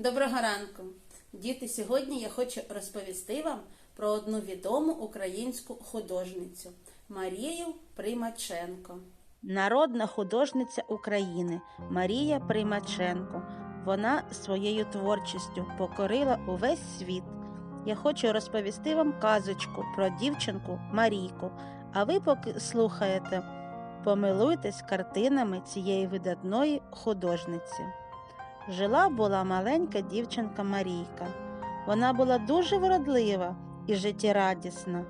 Доброго ранку! Діти, сьогодні я хочу розповісти вам про одну відому українську художницю Марію Примаченко. Народна художниця України Марія Примаченко. Вона своєю творчістю покорила увесь світ. Я хочу розповісти вам казочку про дівчинку Марійку, а ви поки слухаєте, помилуйтесь картинами цієї видатної художниці. Жила була маленька дівчинка Марійка. Вона була дуже вродлива і життєрадісна.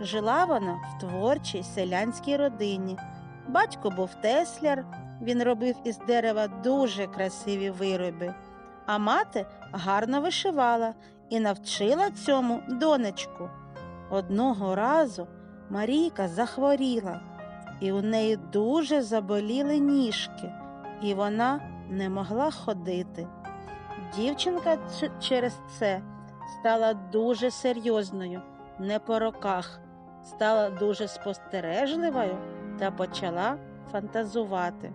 Жила вона в творчій селянській родині. Батько був тесляр, він робив із дерева дуже красиві вироби, а мати гарно вишивала і навчила цьому донечку. Одного разу Марійка захворіла, і у неї дуже заболіли ніжки, і вона не могла ходити. Дівчинка через це стала дуже серйозною, не по роках, стала дуже спостережливою та почала фантазувати.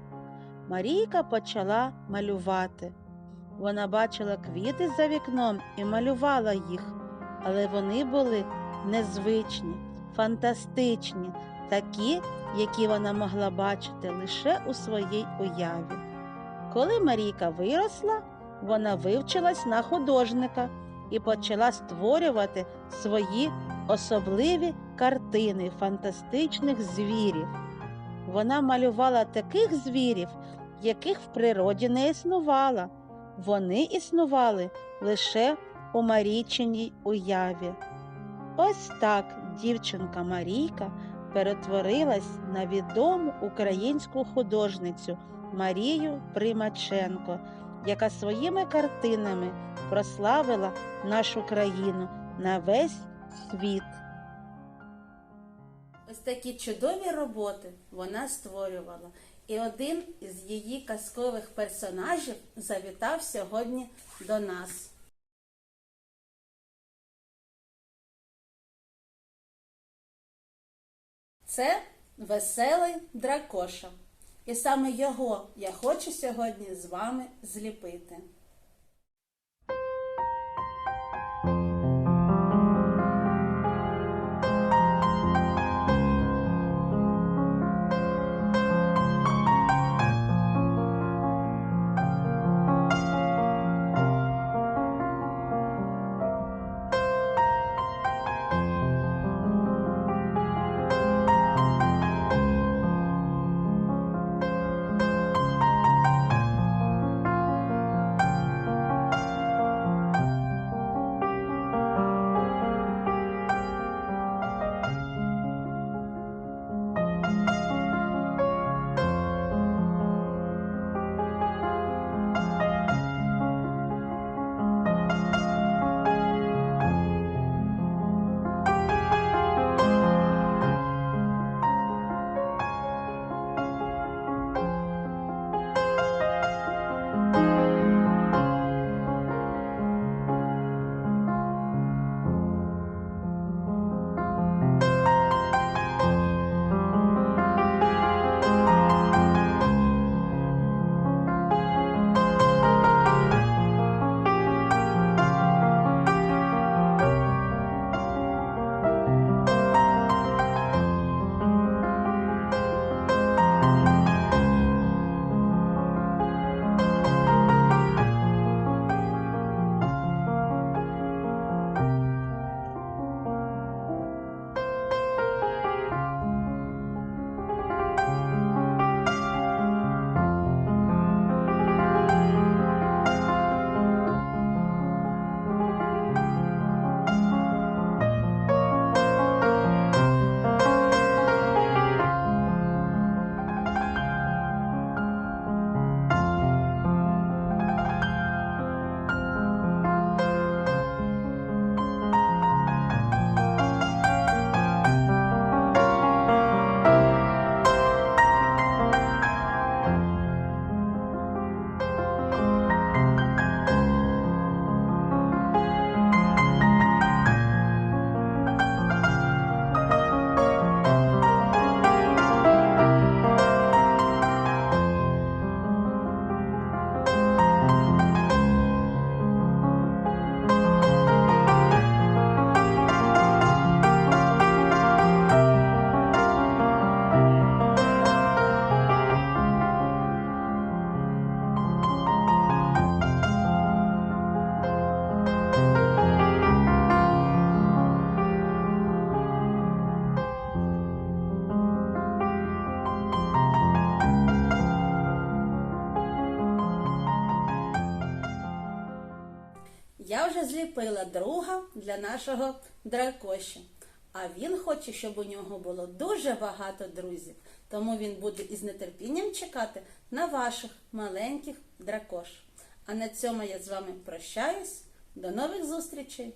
Марійка почала малювати. Вона бачила квіти за вікном і малювала їх, але вони були незвичні, фантастичні, такі, які вона могла бачити лише у своїй уяві. Коли Марійка виросла, вона вивчилась на художника і почала створювати свої особливі картини фантастичних звірів. Вона малювала таких звірів, яких в природі не існувало. Вони існували лише у Марійчиній уяві. Ось так дівчинка Марійка перетворилась на відому українську художницю Марію Примаченко, яка своїми картинами прославила нашу країну на весь світ. Ось такі чудові роботи вона створювала. І один із її казкових персонажів завітав сьогодні до нас. Це веселий дракоша. І саме його я хочу сьогодні з вами зліпити. Зліпила друга для нашого дракоша. А він хоче, щоб у нього було дуже багато друзів. Тому він буде із нетерпінням чекати на ваших маленьких дракош. А на цьому я з вами прощаюсь. До нових зустрічей!